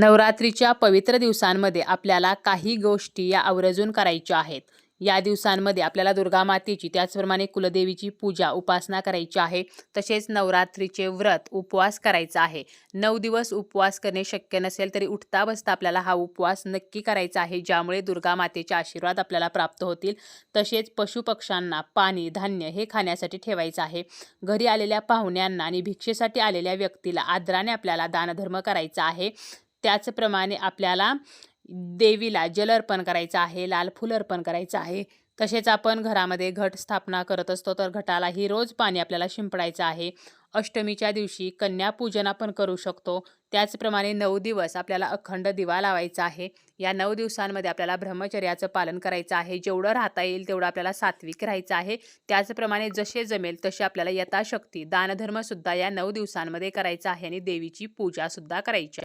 नवरात्रीच्या पवित्र दिवसांमध्ये आपल्याला काही गोष्टी या आवर्जून करायच्या आहेत. या दिवसांमध्ये आपल्याला दुर्गा मातेची त्याचप्रमाणे कुलदेवीची पूजा उपासना करायची आहे. तसेच नवरात्रीचे व्रत उपवास करायचा आहे. नऊ दिवस उपवास करणे शक्य नसेल तरी उठता बसता आपल्याला हा उपवास नक्की करायचा आहे ज्यामुळे दुर्गा मातेचे आशीर्वाद आपल्याला प्राप्त होतील. तसेच पशुपक्ष्यांना पाणी धान्य हे खाण्यासाठी ठेवायचं आहे. घरी आलेल्या पाहुण्यांना आणि भिक्षेसाठी आलेल्या व्यक्तीला आदराने आपल्याला दानधर्म करायचा आहे. त्याचप्रमाणे आपल्याला देवीला जल अर्पण करायचं आहे लाल फूल अर्पण करायचं आहे. तसेच आपण घरामध्ये घट स्थापना करत असतो तर घटालाही रोज पाणी आपल्याला शिंपडायचं आहे. अष्टमीच्या दिवशी कन्यापूजन आपण करू शकतो. त्याचप्रमाणे नऊ दिवस आपल्याला अखंड दिवा लावायचा आहे. या नऊ दिवसांमध्ये आपल्याला ब्रह्मचर्याचं पालन करायचं आहे. जेवढं राहता येईल तेवढं आपल्याला सात्विक राहायचं आहे. त्याचप्रमाणे जसे जमेल तसे आपल्याला यथाशक्ती दानधर्मसुद्धा या नऊ दिवसांमध्ये करायचा आहे आणि देवीची पूजासुद्धा करायची आहे.